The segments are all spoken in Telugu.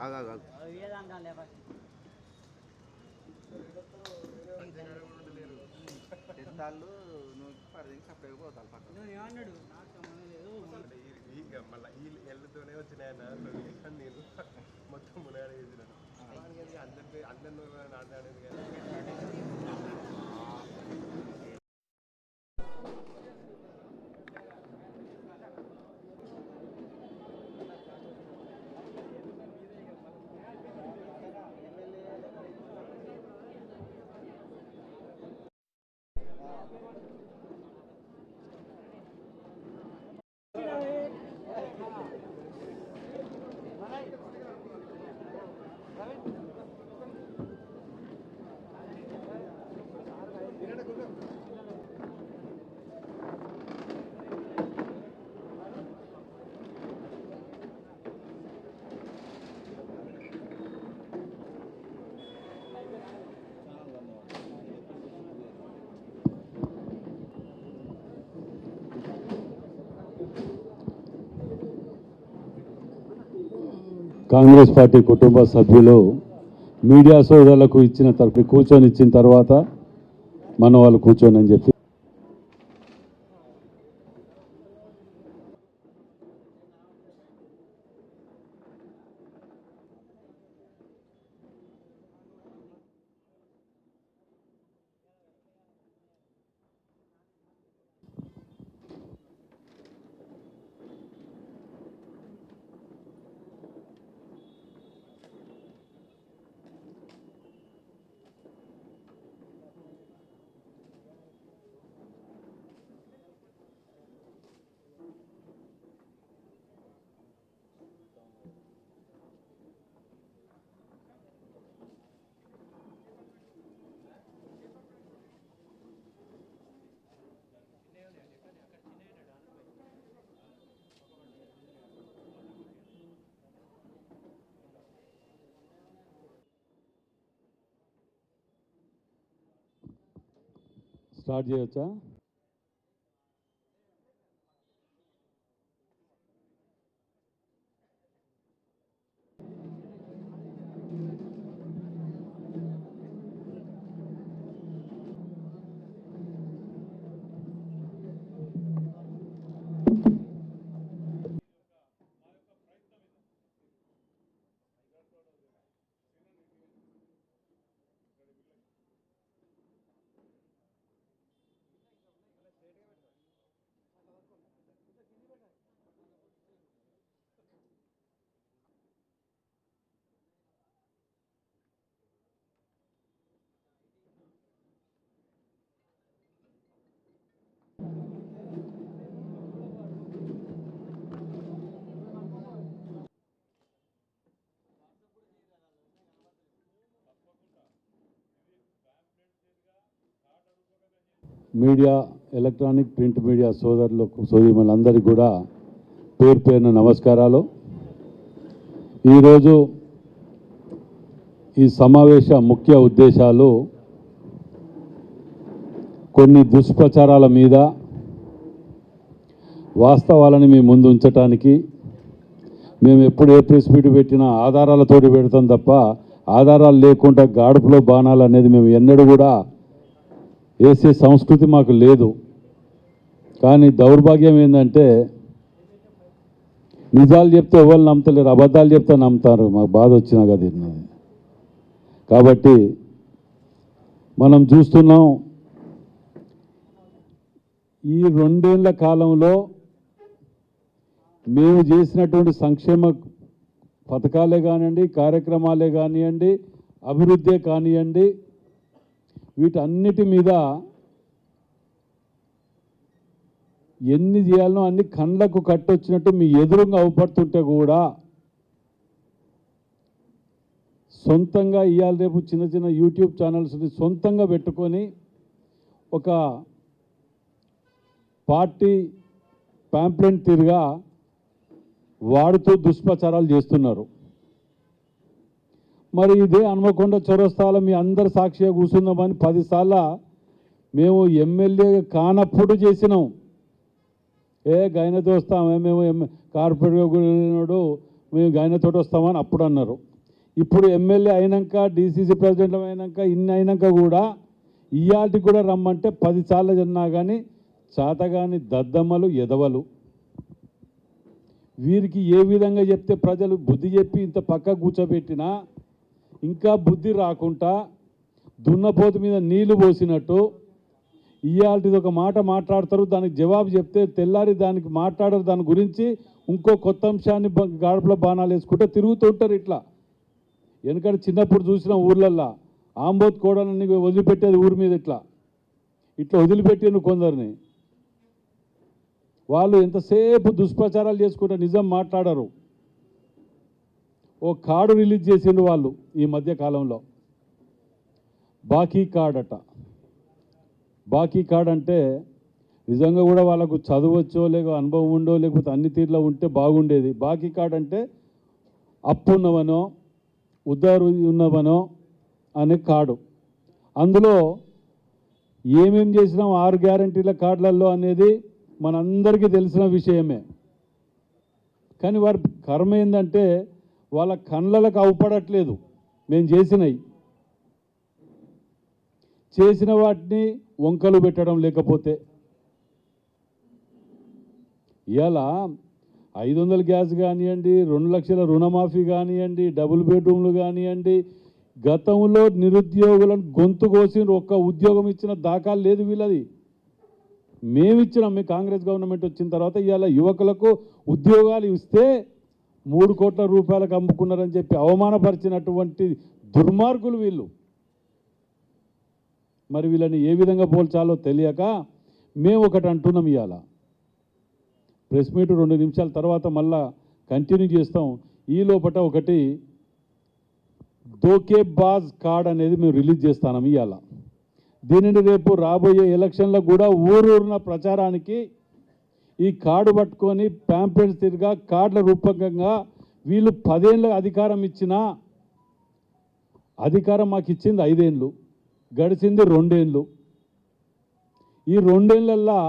ఆగా తెస్తాళ్ళు నువ్వు పరిధికి సపరేట్గా పోతాను పక్కన ఏమన్నాడు మళ్ళీ ఈ ఎల్లుతోనే వచ్చినాయన్న కానీ నేను మొత్తం మునాడు చేసినాను అందరి అందరిని నాటాడేది కానీ కాంగ్రెస్ పార్టీ కుటుంబ సభ్యులు మీడియా సోదరులకు ఇచ్చిన తరపు కూర్చొని ఇచ్చిన తర్వాత మన వాళ్ళు కూర్చొని అని చెప్పి స్టార్ట్ చేయొచ్చా? మీడియా ఎలక్ట్రానిక్ ప్రింట్ మీడియా సోదరులకు సోదరులందరికీ కూడా పేరు పేరున నమస్కారాలు. ఈరోజు ఈ సమావేశ ముఖ్య ఉద్దేశాలు కొన్ని దుష్ప్రచారాల మీద వాస్తవాలని మీ ముందు ఉంచటానికి మేము ఎప్పుడు ఏ ప్రెస్ మీట్ పెట్టినా ఆధారాలతోటి పెడతాం తప్ప ఆధారాలు లేకుండా గాడుపులో బాణాలు అనేది మేము ఎన్నడూ కూడా వేసే సంస్కృతి మాకు లేదు. కానీ దౌర్భాగ్యం ఏంటంటే నిజాలు చెప్తే ఎవరు నమ్మతలేరు అబద్ధాలు చెప్తే నమ్ముతారు. మాకు బాధ వచ్చినా కదా కాబట్టి మనం చూస్తున్నాం ఈ రెండేళ్ళ కాలంలో మేము చేసినటువంటి సంక్షేమ పథకాలే కానివ్వండి కార్యక్రమాలే కానివ్వండి అభివృద్ధే కానివ్వండి వీటన్నిటి మీద ఎన్ని చేయాలనో అన్ని కండ్లకు కట్టొచ్చినట్టు మీ ఎదురుగా అవుపడుతుంటే కూడా సొంతంగా ఇవాళ రేపు చిన్న చిన్న యూట్యూబ్ ఛానల్స్ని సొంతంగా పెట్టుకొని ఒక పార్టీ ప్యాంప్లెంట్ తిరిగా వాడుతూ దుష్ప్రచారాలు చేస్తున్నారు. మరి ఇదే హనుమకొండ చౌరస్తాలో మీ అందరు సాక్షిగా కూర్చుందామని పదిసార్ల మేము ఎమ్మెల్యే కానప్పుడు చేసినాం. ఏ గైనతో వస్తామే మేము ఎమ్ కార్పొరేట్గా కూడినాడు మేము గైనతోటి వస్తామని అప్పుడు అన్నారు. ఇప్పుడు ఎమ్మెల్యే అయినాక డీసీసీ ప్రెసిడెంట్ అయినాక ఇన్ని అయినాక కూడా ఇయాటి కూడా రమ్మంటే పదిసార్లు తిన్నా కానీ చాతగాని దద్దమ్మలు ఎదవలు. వీరికి ఏ విధంగా చెప్తే ప్రజలు బుద్ధి చెప్పి ఇంత పక్క కూర్చోబెట్టినా ఇంకా బుద్ధి రాకుండా దున్నపోతు మీద నీళ్ళు పోసినట్టు ఇవాళది ఒక మాట మాట్లాడతారు దానికి జవాబు చెప్తే తెల్లారి దానికి మాట్లాడరు దాని గురించి ఇంకో కొత్త అంశాన్ని బ- బాణాలు వేసుకుంటే తిరుగుతుంటారు ఇట్లా. ఎందుకంటే చిన్నప్పుడు చూసిన ఊర్లల్లో ఆంబోత్ కోడలని వదిలిపెట్టేది ఊరి మీద ఇట్లా. ఇట్లా వదిలిపెట్టిండు కొందరిని. వాళ్ళు ఎంతసేపు దుష్ప్రచారాలు చేసుకుంటే నిజం మాట్లాడరు. ఓ కార్డు రిలీజ్ చేసిండు వాళ్ళు ఈ మధ్య కాలంలో. బాకీ కార్డ్ అట. బాకీ కార్డ్ అంటే నిజంగా కూడా వాళ్ళకు చదవచ్చో లేక అనుభవం ఉండో లేకపోతే అన్ని తీరులో ఉంటే బాగుండేది. బాకీ కార్డ్ అంటే అప్పు ఉన్నవనో ఉద్దారు ఉన్నవనో అనే కార్డు. అందులో ఏమేం చేసినాం ఆరు గ్యారంటీల కార్డులలో అనేది మనందరికీ తెలిసిన విషయమే. కానీ వారి కర్మ ఏంటంటే వాళ్ళ కళ్ళలకు అవపడట్లేదు. మేము చేసినవి చేసిన వాటిని వంకలు పెట్టడం లేకపోతే. ఇలా ఐదు వందల గ్యాస్ కానివ్వండి రెండు లక్షల రుణమాఫీ కానివ్వండి డబుల్ బెడ్రూమ్లు కానివ్వండి గతంలో నిరుద్యోగులను గొంతు కోసి ఒక్క ఉద్యోగం ఇచ్చిన దాఖలు లేదు వీళ్ళది. మేమిచ్చినాం మీ కాంగ్రెస్ గవర్నమెంట్ వచ్చిన తర్వాత ఇవాళ యువకులకు ఉద్యోగాలు ఇస్తే మూడు కోట్ల రూపాయలకు అమ్ముకున్నారని చెప్పి అవమానపరిచినటువంటి దుర్మార్గులు వీళ్ళు. మరి వీళ్ళని ఏ విధంగా పోల్చాలో తెలియక మేము ఒకటి అంటున్నాం ఇవాళ ప్రెస్ మీట్ రెండు నిమిషాల తర్వాత మళ్ళా కంటిన్యూ చేస్తాం. ఈ లోపట ఒకటి దోకే బాజ్ కార్డ్ అనేది మేము రిలీజ్ చేస్తాం ఇవాళ దీనిని రేపు రాబోయే ఎలక్షన్లో కూడా ఊరూరున ప్రచారానికి ఈ కార్డు పట్టుకొని ప్యాంప్లెట్స్ తిరిగా కార్డుల రూపకంగా వీళ్ళు పదేళ్ళ అధికారం ఇచ్చినా అధికారం మాకు ఇచ్చింది ఐదేళ్ళు గడిచింది రెండేళ్ళు. ఈ రెండేళ్ళల్లా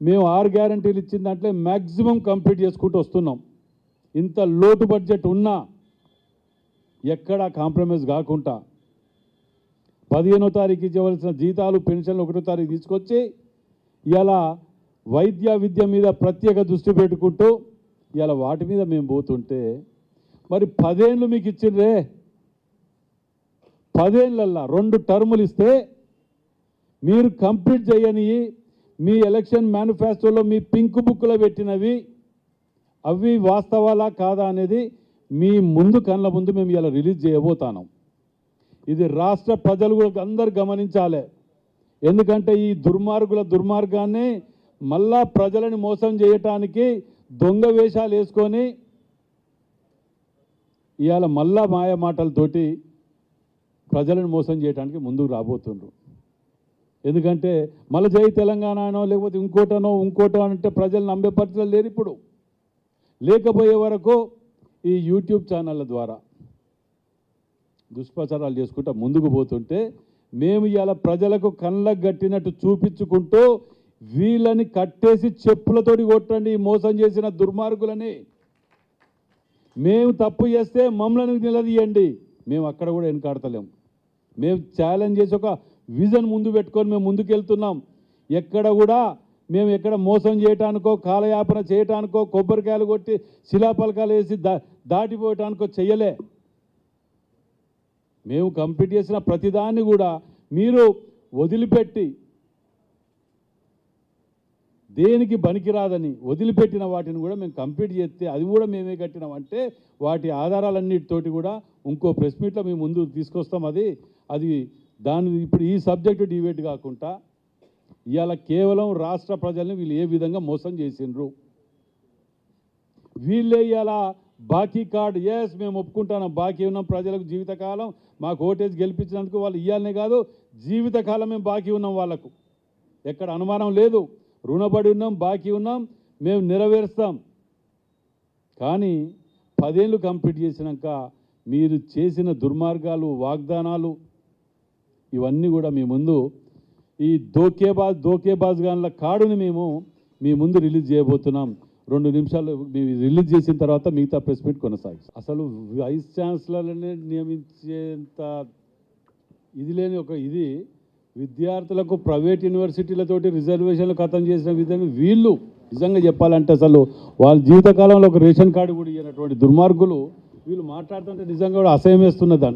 మేము ఆరు గ్యారంటీలు ఇచ్చిన దాంట్లో మ్యాక్సిమం కంప్లీట్ చేసుకుంటూ వస్తున్నాం. ఇంత లోటు బడ్జెట్ ఉన్నా ఎక్కడా కాంప్రమైజ్ కాకుండా పదిహేనో తారీఖు ఇవ్వవలసిన జీతాలు పెన్షన్లు ఒకటో తారీఖు తీసుకొచ్చి ఇలా వైద్య విద్య మీద ప్రత్యేక దృష్టి పెట్టుకుంటూ ఇలా వాటి మీద మేము పోతుంటే మరి పదేళ్ళు మీకు ఇచ్చిండ్రే? పదేళ్ళల్లా రెండు టర్ములు ఇస్తే మీరు కంప్లీట్ చేయని మీ ఎలక్షన్ మేనిఫెస్టోలో మీ పింక్ బుక్లో పెట్టినవి అవి వాస్తవాలా కాదా అనేది మీ ముందు కళ్ళ ముందు మేము ఇలా రిలీజ్ చేయబోతాను. ఇది రాష్ట్ర ప్రజలు కూడా అందరు గమనించాలి. ఎందుకంటే ఈ దుర్మార్గుల దుర్మార్గాన్ని మళ్ళా ప్రజలను మోసం చేయటానికి దొంగ వేషాలు వేసుకొని ఇవాళ మళ్ళా మాయ మాటలతోటి ప్రజలను మోసం చేయడానికి ముందుకు రాబోతుండ్రు. ఎందుకంటే మళ్ళీ జై తెలంగాణనో లేకపోతే ఇంకోటనో ఇంకోటో అంటే ప్రజలు నమ్మే పరిస్థితులు లేరు ఇప్పుడు. లేకపోయే వరకు ఈ యూట్యూబ్ ఛానళ్ళ ద్వారా దుష్ప్రచారాలు చేసుకుంటూ ముందుకు పోతుంటే మేము ఇవాళ ప్రజలకు కళ్ళకు గట్టినట్టు చూపించుకుంటూ వీళ్ళని కట్టేసి చెప్పులతోటి కొట్టండి మోసం చేసిన దుర్మార్గులని. మేము తప్పు చేస్తే మమ్మల్ని నిలదీయండి. మేము అక్కడ కూడా వెనకాడతలేం. మేము ఛాలెంజ్ చేసి ఒక విజన్ ముందు పెట్టుకొని మేము ముందుకెళ్తున్నాం. ఎక్కడ కూడా మేము ఎక్కడ మోసం చేయటానికో కాలయాపన చేయటానికో కొబ్బరికాయలు కొట్టి శిలాపలకాలు వేసి దా దాటిపోయటానికో చెయ్యలే. మేము కంప్లీట్ చేసిన ప్రతిదాన్ని కూడా మీరు వదిలిపెట్టి దేనికి పనికిరాదని వదిలిపెట్టిన వాటిని కూడా మేము కంప్లీట్ చేస్తే అది కూడా మేమే కట్టినామంటే వాటి ఆధారాలన్నిటితోటి కూడా ఇంకో ప్రెస్ మీట్లో మేము ముందు తీసుకొస్తాం అది. అది దాని ఇప్పుడు ఈ సబ్జెక్టు డిబేట్ కాకుండా ఇవాళ కేవలం రాష్ట్ర ప్రజల్ని వీళ్ళు ఏ విధంగా మోసం చేసిండ్రు? వీళ్ళే ఇవాళ బాకీ కార్డ్ ఎస్ మేము ఒప్పుకుంటాం బాకీ ఉన్నాం ప్రజలకు జీవితకాలం మాకు ఓటేజ్ గెలిపించినందుకు వాళ్ళు ఇవ్వాలనే కాదు జీవితకాలం మేము బాకీ ఉన్నాం వాళ్ళకు. ఎక్కడ అనుమానం లేదు. రుణపడి ఉన్నాం బాకీ ఉన్నాం మేము నెరవేరుస్తాం. కానీ పదేళ్ళు కంప్లీట్ చేసినాక మీరు చేసిన దుర్మార్గాలు వాగ్దానాలు ఇవన్నీ కూడా మీ ముందు ఈ దోకేబాజ్ దోకేబాజ్ గాన్ల కార్డుని మేము మీ ముందు రిలీజ్ చేయబోతున్నాం. రెండు నిమిషాలు మేము రిలీజ్ చేసిన తర్వాత మిగతా ప్రెస్ మీట్ కొనసాగిస్తాం. అసలు వైస్ ఛాన్సలర్ని నియమించేంత ఇది లేని ఒక ఇది విద్యార్థులకు ప్రైవేట్ యూనివర్సిటీలతోటి రిజర్వేషన్లు ఖతం చేసిన విధంగా వీళ్ళు నిజంగా చెప్పాలంటే అసలు వాళ్ళ జీవితకాలంలో ఒక రేషన్ కార్డు కూడా ఇచ్చినటువంటి దుర్మార్గులు వీళ్ళు మాట్లాడుతుంటే నిజంగా కూడా అసహ్యం వేస్తున్నది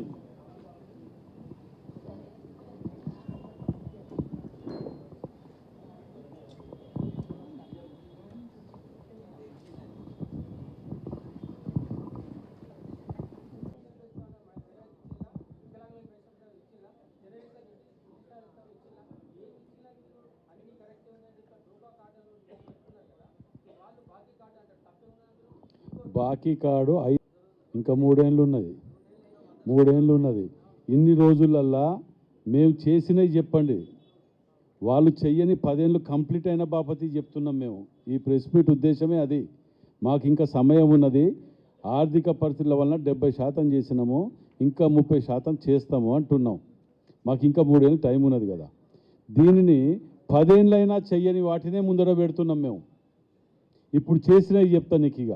బాకీ కార్డు ఐ ఇంకా మూడేళ్ళు ఉన్నది మూడేళ్ళు ఉన్నది ఇన్ని రోజులల్లా మేము చేసినవి చెప్పండి. వాళ్ళు చెయ్యని పదేళ్ళు కంప్లీట్ అయిన బాపతి చెప్తున్నాం మేము. ఈ ప్రెస్ మీట్ ఉద్దేశమే అది. మాకు ఇంకా సమయం ఉన్నది. ఆర్థిక పరిస్థితుల వలన డెబ్బై శాతం చేసినాము. ఇంకా ముప్పై శాతం చేస్తాము అంటున్నాం. మాకు ఇంకా మూడేళ్ళు టైం ఉన్నది కదా. దీనిని పదేళ్ళైనా చెయ్యని వాటినే ముందర పెడుతున్నాం మేము. ఇప్పుడు చేసినవి చెప్తా నీకు ఇక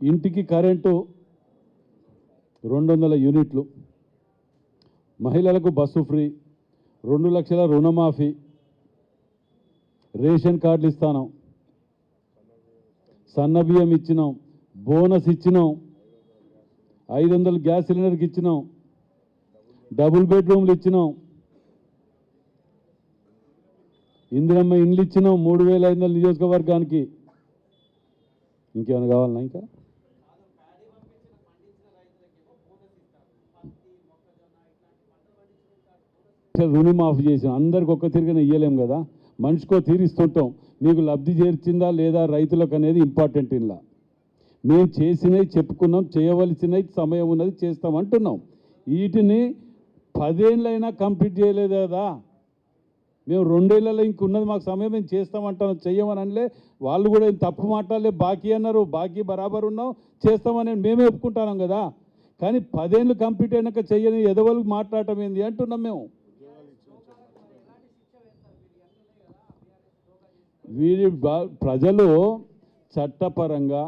ఇంటికి కరెంటు రెండు వందల యూనిట్లు మహిళలకు బస్సు ఫ్రీ రెండు లక్షల రుణమాఫీ రేషన్ కార్డులు ఇస్తాను సన్న బియ్యం ఇచ్చినాం బోనస్ ఇచ్చినాం ఐదు వందలు గ్యాస్ సిలిండర్కి ఇచ్చినాం డబుల్ బెడ్రూమ్లు ఇచ్చినాం ఇందిరమ్మ ఇండ్లు ఇచ్చినాం మూడు వేల ఐదు వందల నియోజకవర్గానికి. ఇంకేమైనా కావాలన్నా ఇంకా? రుణమాఫీ చేసాం అందరికి ఒక్క తిరిగిన ఇయ్యలేం కదా? మనిషికో తీరిస్తుంటాం. మీకు లబ్ధి చేర్చిందా లేదా రైతులకు అనేది ఇంపార్టెంట్ ఇలా మేము చేసినవి చెప్పుకున్నాం చేయవలసినవి సమయం ఉన్నది చేస్తాం అంటున్నాం వీటిని పదేళ్ళైనా కంప్లీట్ చేయలేదు కదా? మేము రెండేళ్ళలో ఇంకున్నది మాకు సమయం మేము చేస్తామంటాం చెయ్యమని అనలే. వాళ్ళు కూడా ఏం తప్పు మాట్లాడలే బాకీ అన్నారు బాకీ బరాబర్ ఉన్నాం చేస్తామని మేమే ఒప్పుకుంటున్నాం కదా? కానీ పదేళ్ళు కంప్లీట్ అయినాక చెయ్యని ఎదవలు మాట్లాడటం ఏంది అంటున్నాం మేము. వీరి ప్రజలు చట్టపరంగా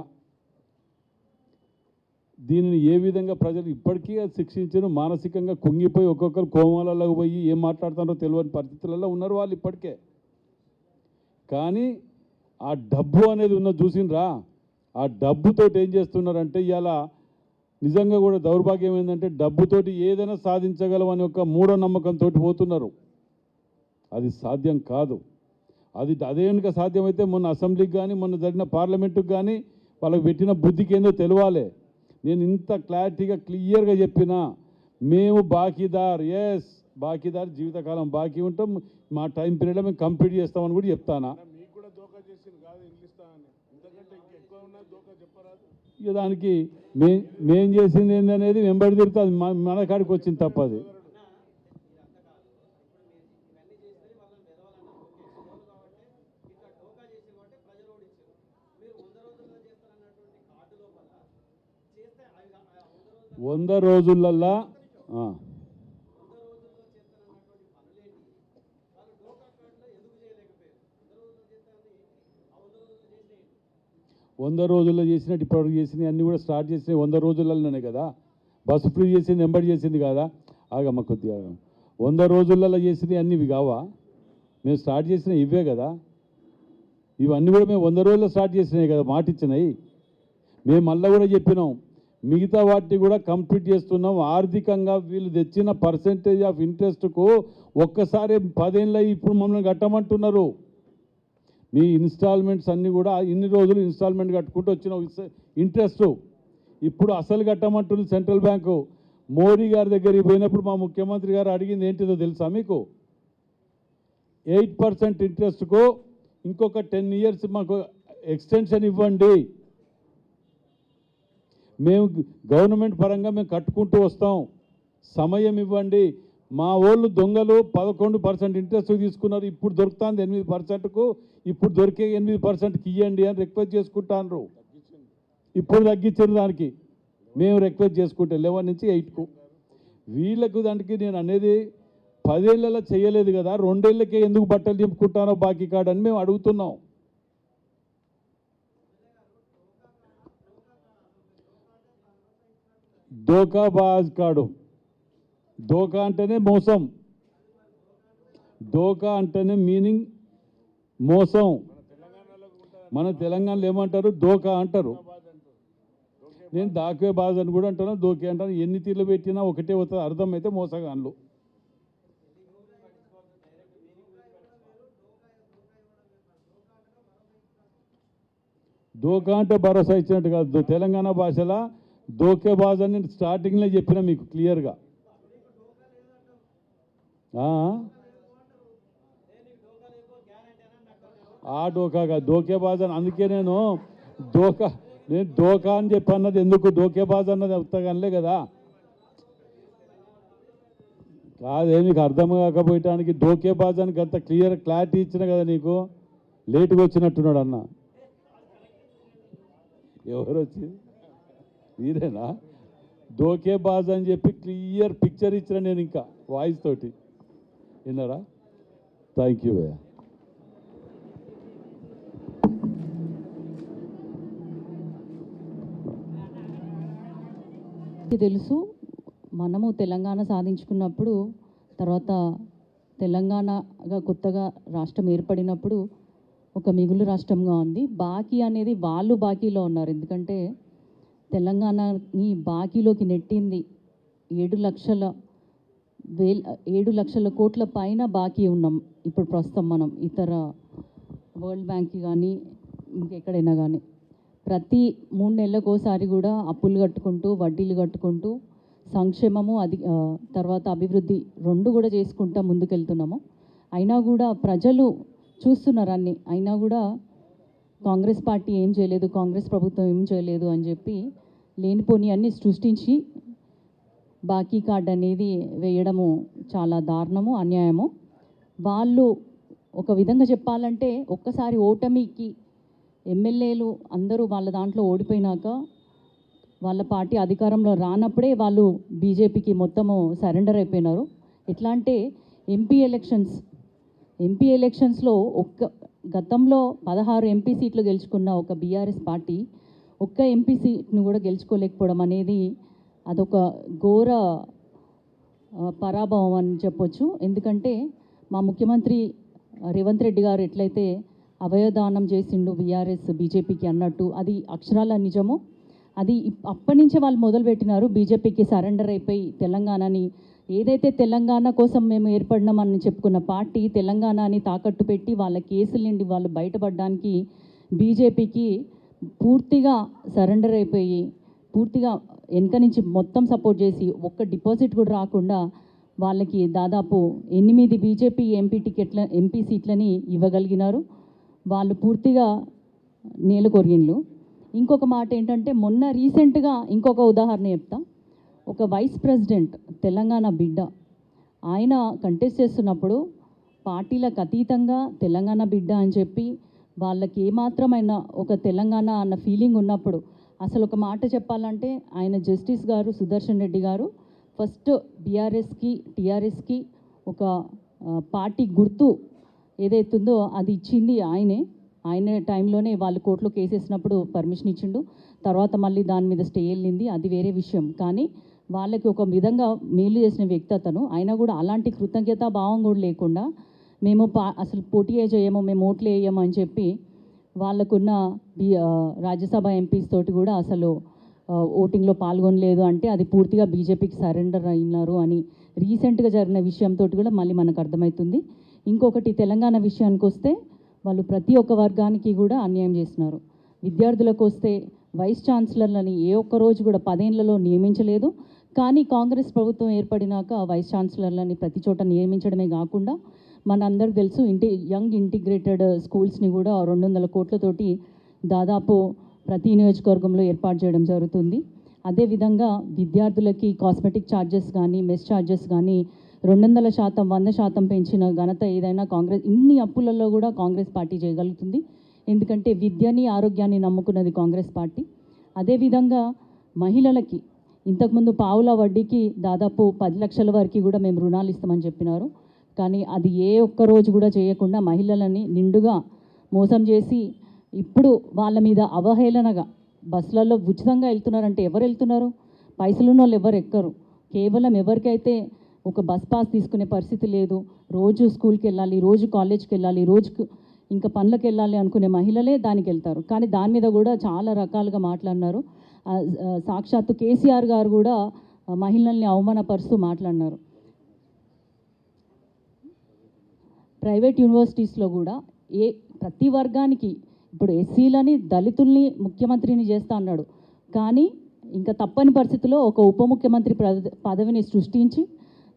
దీనిని ఏ విధంగా ప్రజలు ఇప్పటికీ శిక్షించను మానసికంగా కుంగిపోయి ఒక్కొక్కరు కోమాలలోకి పోయి ఏం మాట్లాడుతున్నారో తెలియని పరిస్థితులలో ఉన్నారు వాళ్ళు ఇప్పటికే. కానీ ఆ డబ్బు అనేది ఉన్న చూసినరా ఆ డబ్బుతోటి ఏం చేస్తున్నారంటే ఇలా నిజంగా కూడా దౌర్భాగ్యం ఏంటంటే డబ్బుతోటి ఏదైనా సాధించగలం అనే ఒక మూఢ నమ్మకంతో పోతున్నారు. అది సాధ్యం కాదు. అది అదే కనుక సాధ్యమైతే మొన్న అసెంబ్లీకి కానీ మొన్న జరిగిన పార్లమెంటుకి కానీ వాళ్ళకి పెట్టిన బుద్ధికి ఏందో తెలవాలి. నేను ఇంత క్లారిటీగా క్లియర్గా చెప్పిన మేము బాకీదార్ ఎస్ బాకీదార్ జీవితకాలం బాకీ ఉంటాం. మా టైం పీరియడ్లో మేము కంప్లీట్ చేస్తామని కూడా చెప్తానా? ఇంకా దానికి మే మేం చేసింది ఏందనేది వెంబడి తిరుగుతుంది. మన కాడికి వచ్చింది తప్పది. వంద రోజులల్లా వంద రోజుల్లో చేసినట్టు ఇప్పటివరకు చేసినవి అన్నీ కూడా స్టార్ట్ చేసినవి వంద రోజులలోనే కదా. బస్సు ఫ్రీ చేసింది ఎంబడి చేసింది కదా? ఆగమ్మ కొద్దిగా వంద రోజులలో చేసినవి అన్నీ ఇవి కావా? మేము స్టార్ట్ చేసిన ఇవే కదా. ఇవన్నీ కూడా మేము వంద రోజుల్లో స్టార్ట్ చేసినాయి కదా మాట ఇచ్చినాయి మేము మళ్ళీ కూడా చెప్పినాం మిగతా వాటిని కూడా కంప్లీట్ చేస్తున్నాం. ఆర్థికంగా వీళ్ళు తెచ్చిన పర్సెంటేజ్ ఆఫ్ ఇంట్రెస్ట్కు ఒక్కసారి పదేళ్ళ ఇప్పుడు మమ్మల్ని కట్టమంటున్నారు. మీ ఇన్స్టాల్మెంట్స్ అన్నీ కూడా ఇన్ని రోజులు ఇన్స్టాల్మెంట్ కట్టుకుంటూ వచ్చిన ఇంట్రెస్ట్ ఇప్పుడు అసలు కట్టమంటుంది సెంట్రల్ బ్యాంకు మోడీ గారి దగ్గరికి పోయినప్పుడు మా ముఖ్యమంత్రి గారు అడిగింది ఏంటిదో తెలుసా మీకు? ఎయిట్ పర్సెంట్ ఇంట్రెస్ట్కు ఇంకొక టెన్ ఇయర్స్ మాకు ఎక్స్టెన్షన్ ఇవ్వండి. మేము గవర్నమెంట్ పరంగా మేము కట్టుకుంటూ వస్తాం. సమయం ఇవ్వండి. మా వాళ్ళు దొంగలు పదకొండు పర్సెంట్ ఇంట్రెస్ట్ తీసుకున్నారు. ఇప్పుడు దొరుకుతుంది ఎనిమిది పర్సెంట్కు. ఇప్పుడు దొరికే ఎనిమిది పర్సెంట్కి ఇవ్వండి అని రిక్వెస్ట్ చేసుకుంటాను ఇప్పుడు తగ్గించారు దానికి. మేము రిక్వెస్ట్ చేసుకుంటే లెవెన్ నుంచి ఎయిట్కు. వీళ్ళకు దానికి నేను అనేది పదేళ్ళలో చేయలేదు కదా. రెండేళ్ళకే ఎందుకు బట్టలు దింపుకుంటానో బాకీ కాడని మేము అడుగుతున్నాం. దోకాబాజ్ కాడు దోకా అంటేనే మోసం దోకా అంటేనే మీనింగ్ మోసం మన తెలంగాణలో ఏమంటారు? దోకా అంటారు. నేను దాకే బాజ్ అని కూడా అంటాను దోకే అంటాను. ఎన్ని తీర్లు పెట్టినా ఒకటే వస్తుంది. అర్థం అయితే మోసగాన్లు దోకా అంటే భరోసా ఇచ్చినట్టు కాదు. తెలంగాణ భాషలో దోకేబాజ్ అని స్టార్టింగ్లో చెప్పిన మీకు క్లియర్గా. ఆ? డోకా కాదు దోకేబాజ్ అని అందుకే నేను దోకా నేను దోకా అని చెప్పి అన్నది ఎందుకు? దోకేబాజ్ అన్నది ఉత్తగానే కదా. కాదే నీకు అర్థం కాకపోయటానికి దోకేబాజ్ అని అంత క్లియర్ క్లారిటీ ఇచ్చిన కదా నీకు? లేటుగా వచ్చినట్టున్నాడు అన్న. ఎవరు వచ్చింది మీరేనా? దోకే బాజ్ అని చెప్పి క్లియర్ పిక్చర్ ఇచ్చిన నేను ఇంకా వాయిస్ తోటి. విన్నారా? థ్యాంక్ యూ భయ్యా మీకు తెలుసు మనము తెలంగాణ సాధించుకున్నప్పుడు తర్వాత తెలంగాణగా కొత్తగా రాష్ట్రం ఏర్పడినప్పుడు ఒక మిగులు రాష్ట్రంగా ఉంది. బాకీ అనేది వాళ్ళు బాకీలో ఉన్నారు. ఎందుకంటే తెలంగాణని బాకీలోకి నెట్టింది. ఏడు లక్షల వేల ఏడు లక్షల కోట్ల పైన బాకీ ఉన్నాం. ఇప్పుడు ప్రస్తుతం మనం ఇతర వరల్డ్ బ్యాంక్ కానీ ఇంకెక్కడైనా కానీ ప్రతి మూడు నెలలకోసారి కూడా అప్పులు కట్టుకుంటూ వడ్డీలు కట్టుకుంటూ సంక్షేమము అది తర్వాత అభివృద్ధి రెండు కూడా చేసుకుంటా ముందుకెళ్తున్నాము. అయినా కూడా ప్రజలు చూస్తున్నారు అన్ని. అయినా కూడా కాంగ్రెస్ పార్టీ ఏం చేయలేదు కాంగ్రెస్ ప్రభుత్వం ఏం చేయలేదు అని చెప్పి లేనిపోని అన్ని సృష్టించి బాకీ కార్డు అనేది వేయడము చాలా దారుణము అన్యాయము. వాళ్ళు ఒక విధంగా చెప్పాలంటే ఒక్కసారి ఓటమికి ఎమ్మెల్యేలు అందరూ వాళ్ళ దాంట్లో ఓడిపోయినాక వాళ్ళ పార్టీ అధికారంలో రానప్పుడే వాళ్ళు బీజేపీకి మొత్తము సరెండర్ అయిపోయినారు. ఎట్లా అంటే ఎంపీ ఎలక్షన్స్ ఎంపీ ఎలక్షన్స్లో ఒక్క గతంలో పదహారు ఎంపీ సీట్లు గెలుచుకున్న ఒక బీఆర్ఎస్ పార్టీ ఒక్క ఎంపీ సీట్ను కూడా గెలుచుకోలేకపోవడం అనేది అదొక ఘోర పరాభవం అని చెప్పొచ్చు. ఎందుకంటే మా ముఖ్యమంత్రి రేవంత్ రెడ్డి గారు ఎట్లయితే అవయదానం చేసిండు బీఆర్ఎస్ బీజేపీకి అన్నట్టు అది అక్షరాల నిజము? అది అప్పటి నుంచే వాళ్ళు మొదలుపెట్టినారు బీజేపీకి సరెండర్ అయిపోయి తెలంగాణని ఏదైతే తెలంగాణ కోసం మేము ఏర్పడినామని చెప్పుకున్న పార్టీ తెలంగాణని తాకట్టు పెట్టి వాళ్ళ కేసుల నుండి వాళ్ళు బయటపడడానికి బీజేపీకి పూర్తిగా సరెండర్ అయిపోయి పూర్తిగా వెనక నుంచి మొత్తం సపోర్ట్ చేసి ఒక్క డిపాజిట్ కూడా రాకుండా వాళ్ళకి దాదాపు ఎనిమిది బీజేపీ ఎంపీ టికెట్ల ఎంపీ సీట్లని ఇవ్వగలిగినారు. వాళ్ళు పూర్తిగా నేలకొరిగిన్లు ఇంకొక మాట ఏంటంటే మొన్న రీసెంట్గా ఇంకొక ఉదాహరణ చెప్తా. ఒక వైస్ ప్రెసిడెంట్ తెలంగాణ బిడ్డ. ఆయన కంటెస్ట్ చేస్తున్నప్పుడు పార్టీలకు అతీతంగా తెలంగాణ బిడ్డ అని చెప్పి వాళ్ళకి ఏమాత్రమైన ఒక తెలంగాణ అన్న ఫీలింగ్ ఉన్నప్పుడు అసలు ఒక మాట చెప్పాలంటే ఆయన జస్టిస్ గారు సుదర్శన్ రెడ్డి గారు ఫస్ట్ బీఆర్ఎస్కి టీఆర్ఎస్కి ఒక పార్టీ గుర్తు ఏదైతుందో అది ఇచ్చింది ఆయనే. ఆయన టైంలోనే వాళ్ళు కోర్టులో కేసేసినప్పుడు పర్మిషన్ ఇచ్చిండు. తర్వాత మళ్ళీ దాని మీద స్టే వెళ్ళింది. అది వేరే విషయం. కానీ వాళ్ళకి ఒక విధంగా మేలు చేసిన వ్యక్తి అతను. అయినా కూడా అలాంటి కృతజ్ఞతా భావం కూడా లేకుండా మేము పా అసలు పోటీ చేయము మేము ఓట్లు వేయము అని చెప్పి వాళ్ళకున్న బి- రాజ్యసభ ఎంపీస్ తోటి కూడా అసలు ఓటింగ్లో పాల్గొనలేదు అంటే అది పూర్తిగా బీజేపీకి సరెండర్ అయినారు అని రీసెంట్గా జరిగిన విషయంతో కూడా మళ్ళీ మనకు అర్థమవుతుంది. ఇంకొకటి తెలంగాణ విషయానికి వస్తే వాళ్ళు ప్రతి ఒక్క వర్గానికి కూడా అన్యాయం చేస్తున్నారు. విద్యార్థులకు వస్తే వైస్ ఛాన్సలర్లని ఏ ఒక్క రోజు కూడా పదేళ్ళలో నియమించలేదు. కానీ కాంగ్రెస్ ప్రభుత్వం ఏర్పడినాక వైస్ ఛాన్సలర్లని ప్రతి చోట నియమించడమే కాకుండా మనందరికి తెలుసు ఇంటి యంగ్ ఇంటిగ్రేటెడ్ స్కూల్స్ని కూడా రెండు వందల కోట్లతోటి దాదాపు ప్రతి నియోజకవర్గంలో ఏర్పాటు చేయడం జరుగుతుంది. అదేవిధంగా విద్యార్థులకి కాస్మెటిక్ ఛార్జెస్ కానీ మెస్ ఛార్జెస్ కానీ రెండు వందల శాతం వంద శాతం పెంచిన ఘనత ఏదైనా కాంగ్రెస్ ఇన్ని అప్పులలో కూడా కాంగ్రెస్ పార్టీ చేయగలుగుతుంది. ఎందుకంటే విద్యని ఆరోగ్యాన్ని నమ్ముకున్నది కాంగ్రెస్ పార్టీ. అదేవిధంగా మహిళలకి ఇంతకుముందు పావుల వడ్డీకి దాదాపు పది లక్షల వరకు కూడా మేము రుణాలు ఇస్తామని చెప్పినారు. కానీ అది ఏ ఒక్క రోజు కూడా చేయకుండా మహిళలని నిండుగా మోసం చేసి ఇప్పుడు వాళ్ళ మీద అవహేళనగా బస్సులలో ఉచితంగా వెళ్తున్నారంటే ఎవరు వెళ్తున్నారు? పైసలున్న వాళ్ళు ఎవరు ఎక్కరు? కేవలం ఎవరికైతే ఒక బస్ పాస్ తీసుకునే పరిస్థితి లేదు రోజు స్కూల్కి వెళ్ళాలి రోజు కాలేజ్కి వెళ్ళాలి రోజుకు ఇంకా పనులకు వెళ్ళాలి అనుకునే మహిళలే దానికి వెళ్తారు. కానీ దాని మీద కూడా చాలా రకాలుగా మాట్లాడినారు. సాక్షాత్తు కేసీఆర్ గారు కూడా మహిళల్ని అవమానపరుస్తూ మాట్లాడినారు. ప్రైవేట్ యూనివర్సిటీస్లో కూడా ఏ ప్రతి వర్గానికి ఇప్పుడు ఎస్సీలని దళితుల్ని ముఖ్యమంత్రిని చేస్తా అన్నాడు. కానీ ఇంకా తప్పని పరిస్థితిలో ఒక ఉప ముఖ్యమంత్రి పద- పదవిని సృష్టించి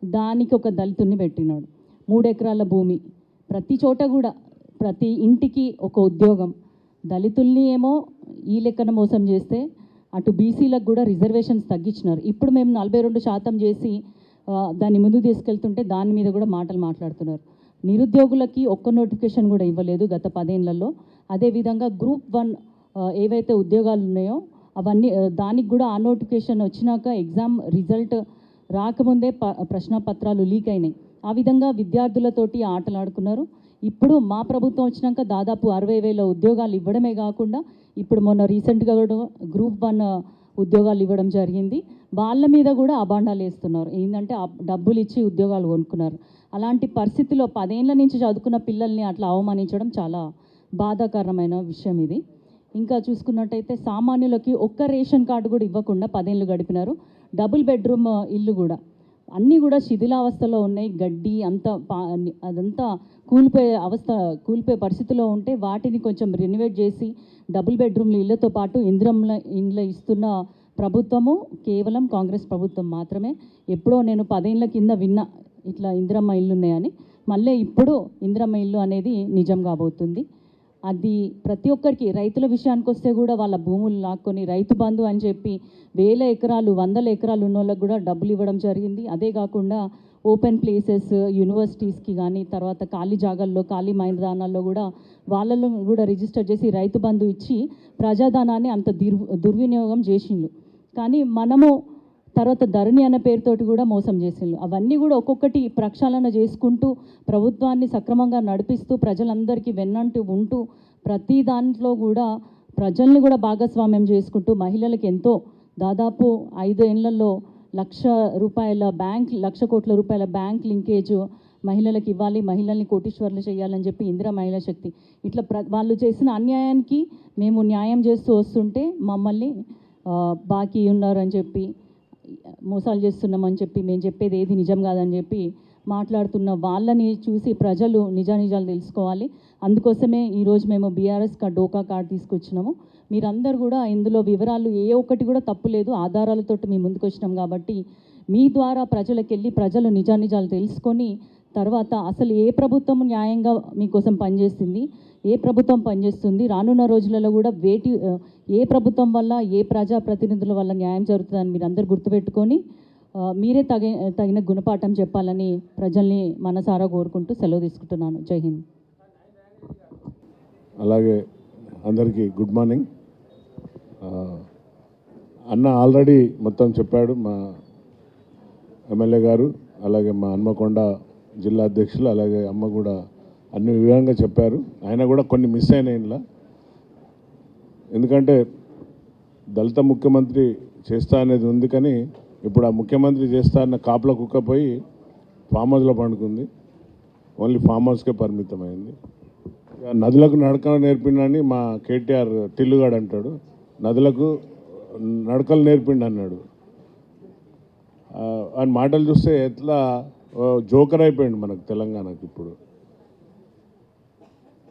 దానికి ఒక దళితుల్ని పెట్టినాడు. మూడు ఎకరాల భూమి. ప్రతి చోట కూడా ప్రతి ఇంటికి ఒక ఉద్యోగం. దళితుల్ని ఏమో ఈ లెక్కన మోసం చేస్తే అటు బీసీలకు కూడా రిజర్వేషన్స్ తగ్గించినారు. ఇప్పుడు మేము నలభై రెండు శాతం చేసి దాన్ని ముందు తీసుకెళ్తుంటే దాని మీద కూడా మాటలు మాట్లాడుతున్నారు. నిరుద్యోగులకి ఒక్క నోటిఫికేషన్ కూడా ఇవ్వలేదు గత పదేళ్ళలో. అదేవిధంగా గ్రూప్ వన్ ఏవైతే ఉద్యోగాలు ఉన్నాయో అవన్నీ దానికి కూడా ఆ నోటిఫికేషన్ వచ్చినాక ఎగ్జామ్ రిజల్ట్ రాకముందే ప ప్రశ్న పత్రాలు లీక్ అయినాయి. ఆ విధంగా విద్యార్థులతోటి ఆటలాడుకున్నారు. ఇప్పుడు మా ప్రభుత్వం వచ్చినాక దాదాపు అరవై వేల ఉద్యోగాలు ఇవ్వడమే కాకుండా ఇప్పుడు మొన్న రీసెంట్గా కూడా గ్రూప్ వన్ ఉద్యోగాలు ఇవ్వడం జరిగింది. వాళ్ళ మీద కూడా అబాండాలు వేస్తున్నారు. ఏంటంటే డబ్బులు ఇచ్చి ఉద్యోగాలు కొనుక్కున్నారు. అలాంటి పరిస్థితిలో పదేళ్ళ నుంచి చదువుకున్న పిల్లల్ని అట్లా అవమానించడం చాలా బాధాకరమైన విషయం ఇది. ఇంకా చూసుకున్నట్టయితే సామాన్యులకి ఒక్క రేషన్ కార్డు కూడా ఇవ్వకుండా పదేళ్ళు గడిపినారు. డబుల్ బెడ్రూమ్ ఇల్లు కూడా. అన్నీ కూడా శిథిలావస్థలో ఉన్నాయి గడ్డి అంతా పా అదంతా కూలిపోయే అవస్థ కూలిపోయే పరిస్థితిలో ఉంటే వాటిని కొంచెం రెనోవేట్ చేసి డబుల్ బెడ్రూమ్ల ఇళ్ళతో పాటు ఇంద్రంల ఇండ్ల ఇస్తున్న ప్రభుత్వము కేవలం కాంగ్రెస్ ప్రభుత్వం మాత్రమే. ఎప్పుడో నేను పదేళ్ళ కింద విన్నా ఇట్లా ఇందిరమ్మ ఇల్లు ఉన్నాయని మళ్ళీ ఇప్పుడు ఇందిరమ్మ ఇల్లు అనేది నిజం కాబోతుంది. అది ప్రతి ఒక్కరికి రైతుల విషయానికి వస్తే కూడా వాళ్ళ భూములు లాక్కొని రైతు బంధు అని చెప్పి వేల ఎకరాలు వందల ఎకరాలు ఉన్న వాళ్ళకి కూడా డబ్బులు ఇవ్వడం జరిగింది. అదే కాకుండా ఓపెన్ ప్లేసెస్ యూనివర్సిటీస్కి కానీ తర్వాత ఖాళీ జాగాల్లో ఖాళీ మైదానాల్లో కూడా వాళ్ళలో కూడా రిజిస్టర్ చేసి రైతు బంధు ఇచ్చి ప్రజాధనాన్ని అంత దుర్ దుర్వినియోగం చేసిండ్రు కానీ మనము తర్వాత ధరణి అన్న పేరుతోటి కూడా మోసం చేసిండ్రు. అవన్నీ కూడా ఒక్కొక్కటి ప్రక్షాళన చేసుకుంటూ ప్రభుత్వాన్ని సక్రమంగా నడిపిస్తూ ప్రజలందరికీ వెన్నంటి ఉంటూ ప్రతి దాంట్లో కూడా ప్రజల్ని కూడా భాగస్వామ్యం చేసుకుంటూ మహిళలకు ఎంతో దాదాపు ఐదు ఏళ్ళలో లక్ష రూపాయల బ్యాంక్ లక్ష కోట్ల రూపాయల బ్యాంక్ లింకేజ్ మహిళలకు ఇవ్వాలి మహిళల్ని కోటీశ్వర్లు చేయాలని చెప్పి ఇందిరా మహిళా శక్తి. ఇట్లా ప్ర వాళ్ళు చేసిన అన్యాయానికి మేము న్యాయం చేస్తూ వస్తుంటే మమ్మల్ని బాకీ ఉన్నారని చెప్పి మోసాలు చేస్తున్నామని చెప్పి మేము చెప్పేది ఏది నిజం కాదని చెప్పి మాట్లాడుతున్న వాళ్ళని చూసి ప్రజలు నిజానిజాలు తెలుసుకోవాలి. అందుకోసమే ఈరోజు మేము బీఆర్ఎస్ కా డోకా కార్డు తీసుకొచ్చినాము. మీరందరూ కూడా ఇందులో వివరాలు ఏ ఒక్కటి కూడా తప్పు లేదు. ఆధారాలతో మేము ముందుకు వచ్చినాం కాబట్టి మీ ద్వారా ప్రజలకు వెళ్ళి ప్రజలు నిజానిజాలు తెలుసుకొని తర్వాత అసలు ఏ ప్రభుత్వం న్యాయంగా మీకోసం పనిచేస్తుంది ఏ ప్రభుత్వం పనిచేస్తుంది? రానున్న రోజులలో కూడా వేటి ఏ ప్రభుత్వం వల్ల ఏ ప్రజాప్రతినిధుల వల్ల న్యాయం జరుగుతుందని మీరు అందరు గుర్తుపెట్టుకొని మీరే తగి తగిన గుణపాఠం చెప్పాలని ప్రజల్ని మనసారా కోరుకుంటూ సెలవు తీసుకుంటున్నాను. జై హింద్. అలాగే అందరికీ గుడ్ మార్నింగ్. అన్న ఆల్రెడీ మొత్తం చెప్పాడు మా ఎమ్మెల్యే గారు అలాగే మా హన్మకొండ జిల్లా అధ్యక్షులు అలాగే అమ్మ కూడా అన్ని వివరంగా చెప్పారు. ఆయన కూడా కొన్ని మిస్ అయినాయి ఎందుకంటే దళిత ముఖ్యమంత్రి చేస్తా అనేది ఉంది కానీ ఇప్పుడు ఆ ముఖ్యమంత్రి చేస్తా అన్న కాపుల కుక్క పోయి ఫామ్ హౌస్లో పండుకుంది. ఓన్లీ ఫామ్ హౌస్కే పరిమితమైంది. నదులకు నడక నేర్పిండని మా కేటీఆర్ టిల్లుగాడు అంటాడు. నదులకు నడకలు నేర్పిండి అన్నాడు. ఆయన మాటలు చూస్తే ఎట్లా జోకర్ అయిపోయింది మనకు తెలంగాణకి ఇప్పుడు.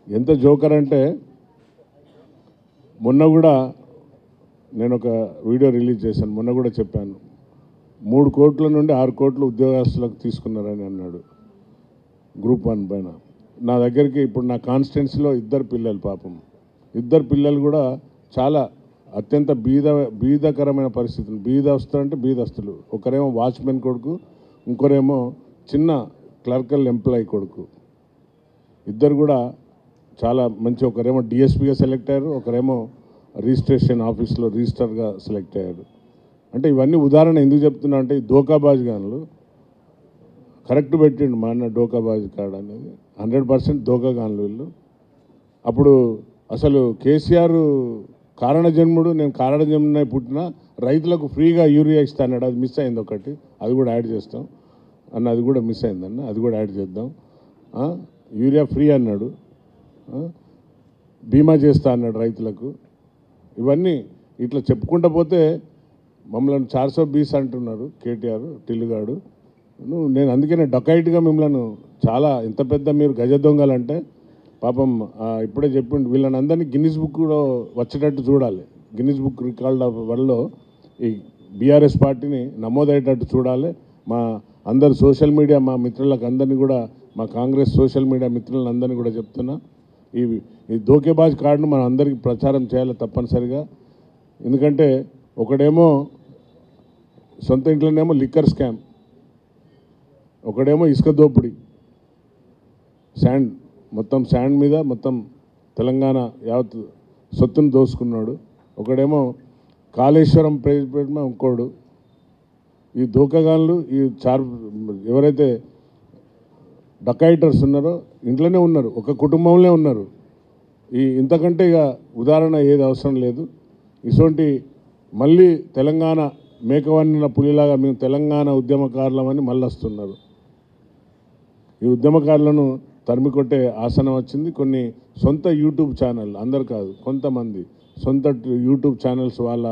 ఎంత జోకర్ అంటే మొన్న కూడా నేను ఒక వీడియో రిలీజ్ చేశాను మొన్న కూడా చెప్పాను. మూడు కోట్ల నుండి ఆరు కోట్లు ఉద్యోగస్తులకు తీసుకున్నారని అన్నాడు గ్రూప్ వన్ పైన. నా దగ్గరికి ఇప్పుడు నా కాన్స్టిట్యున్సీలో ఇద్దరు పిల్లలు పాపం. ఇద్దరు పిల్లలు కూడా చాలా అత్యంత బీద బీదకరమైన పరిస్థితులు. బీదస్తులు అంటే బీదస్తులు. ఒకరేమో వాచ్మెన్ కొడుకు ఇంకోరేమో చిన్న క్లర్కల్ ఎంప్లాయీ కొడుకు. ఇద్దరు కూడా చాలా మంచి ఒకరేమో డిఎస్పీగా సెలెక్ట్ అయ్యారు ఒకరేమో రిజిస్ట్రేషన్ ఆఫీస్లో రిజిస్టర్గా సెలెక్ట్ అయ్యారు. అంటే ఇవన్నీ ఉదాహరణ ఎందుకు చెప్తున్నా అంటే ఈ దోకాబాజ్ గానులు కరెక్ట్ పెట్టిండు మా అన్న డోకాబాజ్ కార్డ్ అనేది. హండ్రెడ్ పర్సెంట్ దోకాగాన్లు వీళ్ళు. అప్పుడు అసలు కేసీఆర్ కారణ జన్ముడు నేను కారణ జన్మునై పుట్టిన రైతులకు ఫ్రీగా యూరియా ఇస్తా అన్నాడు అది మిస్ అయింది ఒకటి. అది కూడా యాడ్ చేస్తాం. అన్న అది కూడా మిస్ అయిందన్న అది కూడా యాడ్ చేద్దాం. యూరియా ఫ్రీ అన్నాడు. బీమా చేస్తా అన్నాడు రైతులకు. ఇవన్నీ ఇట్లా చెప్పుకుంటూ పోతే మమ్మల్ని చార్సో బీస్ అంటున్నారు కేటీఆర్ టిల్లుగాడు. నువ్వు నేను అందుకనే డొకైట్గా మిమ్మల్ని చాలా ఇంత పెద్ద మీరు గజ దొంగలంటే పాపం ఇప్పుడే చెప్పిండు వీళ్ళని అందరినీ గిన్నిస్ బుక్లో వచ్చేటట్టు చూడాలి. గిన్నిస్ బుక్ రికార్డ్ ఆఫ్ వరల్డ్లో ఈ బీఆర్ఎస్ పార్టీని నమోదయ్యేటట్టు చూడాలి. మా అందరు సోషల్ మీడియా మా మిత్రులకు అందరినీ కూడా మా కాంగ్రెస్ సోషల్ మీడియా మిత్రులందరినీ కూడా చెప్తున్నా. ఈ ఈ దోకేబాజ్ కార్డును మనం అందరికీ ప్రచారం చేయాలి తప్పనిసరిగా. ఎందుకంటే ఒకడేమో సొంత ఇంట్లోనేమో లిక్కర్ స్కామ్. ఒకడేమో ఇసుక దోపిడీ. శాండ్ మొత్తం శాండ్ మీద మొత్తం తెలంగాణ యావత్ సొత్తును దోసుకున్నాడు. ఒకడేమో కాళేశ్వరం ప్రేమ ఇంకోడు ఈ దూకగాన్లు ఈ చార్ ఎవరైతే డకాయిటర్స్ ఉన్నారో ఇంట్లోనే ఉన్నారు ఒక కుటుంబంలో ఉన్నారు. ఈ ఇంతకంటే ఇక ఉదాహరణ ఏది అవసరం లేదు. ఇటువంటి మళ్ళీ తెలంగాణ మేకవన్నిన పులిలాగా మేము తెలంగాణ ఉద్యమకారులమని మళ్ళీ వస్తున్నారు ఈ ఉద్యమకారులను తరిమి కొట్టే ఆసనం వచ్చింది. కొన్ని సొంత యూట్యూబ్ ఛానల్ అందరు కాదు కొంతమంది సొంత యూట్యూబ్ ఛానల్స్ వాళ్ళ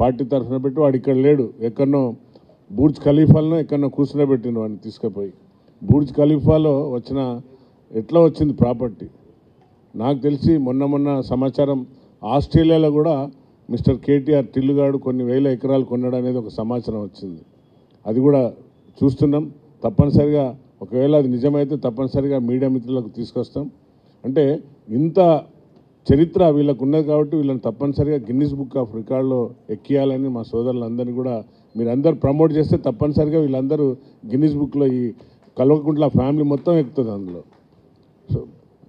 పార్టీ తరఫున పెట్టి వాడు ఇక్కడ లేడు. ఎక్కడనో బూర్జ్ ఖలీఫాలను ఎక్కడనో కూర్చునబెట్టిన వాడిని తీసుకుపోయి. బూర్జ్ ఖలీఫాలో వచ్చిన ఎట్లా వచ్చింది ప్రాపర్టీ? నాకు తెలిసి మొన్న మొన్న సమాచారం ఆస్ట్రేలియాలో కూడా మిస్టర్ కేటీఆర్ టిల్లుగాడు కొన్ని వేల ఎకరాలు కొన్నాడు అనేది ఒక సమాచారం వచ్చింది. అది కూడా చూస్తున్నాం. తప్పనిసరిగా ఒకవేళ అది నిజమైతే తప్పనిసరిగా మీడియా మిత్రులకు తీసుకొస్తాం. అంటే ఇంత చరిత్ర వీళ్ళకు ఉన్నది కాబట్టి వీళ్ళని తప్పనిసరిగా గిన్నిస్ బుక్ ఆఫ్ రికార్డులో ఎక్కియాలని మా సోదరులందరినీ కూడా మీరందరూ ప్రమోట్ చేస్తే తప్పనిసరిగా వీళ్ళందరూ గిన్నిస్ బుక్లో ఈ కల్వకుంట్ల ఫ్యామిలీ మొత్తం ఎక్కుతుంది అందులో. సో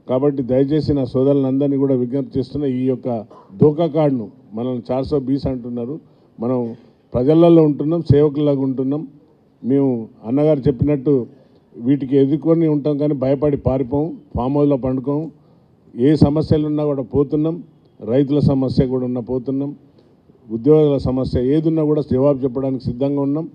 కాబట్టి దయచేసి నా సోదరులందరినీ కూడా విజ్ఞప్తి చేస్తున్న ఈ యొక్క దోకా కార్డును మనల్ని చార్సో బీస్ అంటున్నారు. మనం ప్రజలలో ఉంటున్నాం సేవకులాగా ఉంటున్నాం. మేము అన్నగారు చెప్పినట్టు వీటికి ఎదుర్కొని ఉంటాం కానీ భయపడి పారిపోం ఫామ్ హౌస్లో పండుకోం. ఏ సమస్యలు ఉన్నా కూడా పోతున్నాం రైతుల సమస్య కూడా ఉన్నా పోతున్నాం ఉద్యోగుల సమస్య ఏదున్నా కూడా జవాబు చెప్పడానికి సిద్ధంగా ఉన్నాం.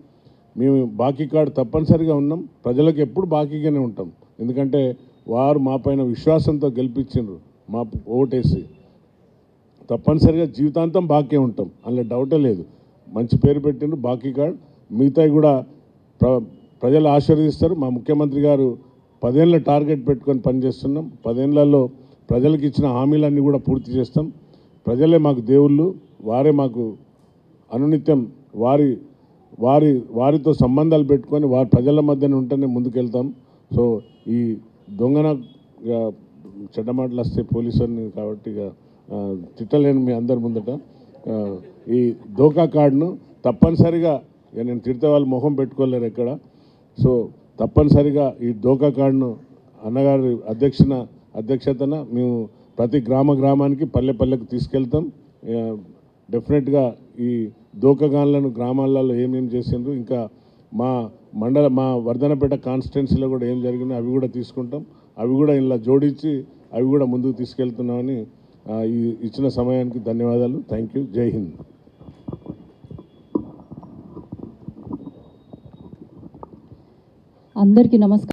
మేము బాకీ కార్డు తప్పనిసరిగా ఉన్నాం. ప్రజలకు ఎప్పుడు బాకీగానే ఉంటాం. ఎందుకంటే వారు మా పైన విశ్వాసంతో గెలిపించిండ్రు. మా ఓటేసి తప్పనిసరిగా జీవితాంతం బాకీ ఉంటాం. అందులో డౌటే లేదు. మంచి పేరు పెట్టిండ్రు బాకీ కార్డ్. మిగతాయి కూడా ప్ర ప్రజలు ఆశీర్వదిస్తారు. మా ముఖ్యమంత్రి గారు పదేళ్ళ టార్గెట్ పెట్టుకొని పనిచేస్తున్నాం. పదేళ్ళలో ప్రజలకు ఇచ్చిన హామీలన్నీ కూడా పూర్తి చేస్తాం. ప్రజలే మాకు దేవుళ్ళు. వారే మాకు అనునిత్యం వారి వారి వారితో సంబంధాలు పెట్టుకొని వారి ప్రజల మధ్యన ఉంటేనే ముందుకెళ్తాం. సో ఈ దొంగన చెడ్డమాటలు మాటలు వస్తే పోలీసుని కాబట్టి ఇక తిట్టలేను మీ అందరి ముందట. ఈ దోకా కార్డును తప్పనిసరిగా నేను తిడితే వాళ్ళు మొహం పెట్టుకోలేరు ఎక్కడ. సో తప్పనిసరిగా ఈ దోకా కార్డును అన్నగారి అధ్యక్షన అధ్యక్షతన మేము ప్రతి గ్రామ గ్రామానికి పల్లె పల్లెకు తీసుకెళ్తాం. డెఫినెట్గా ఈ దోకగాన్లను గ్రామాలలో ఏమేం చేసిండ్రు ఇంకా మా మండల మా వర్ధనపేట కాన్స్టిట్యున్సీలో కూడా ఏం జరిగిందో అవి కూడా తీసుకుంటాం. అవి కూడా ఇలా జోడించి అవి కూడా ముందుకు తీసుకెళ్తున్నామని ఈ ఇచ్చిన సమయానికి ధన్యవాదాలు. Thank you. జై హింద్. అందరికీ నమస్కారం.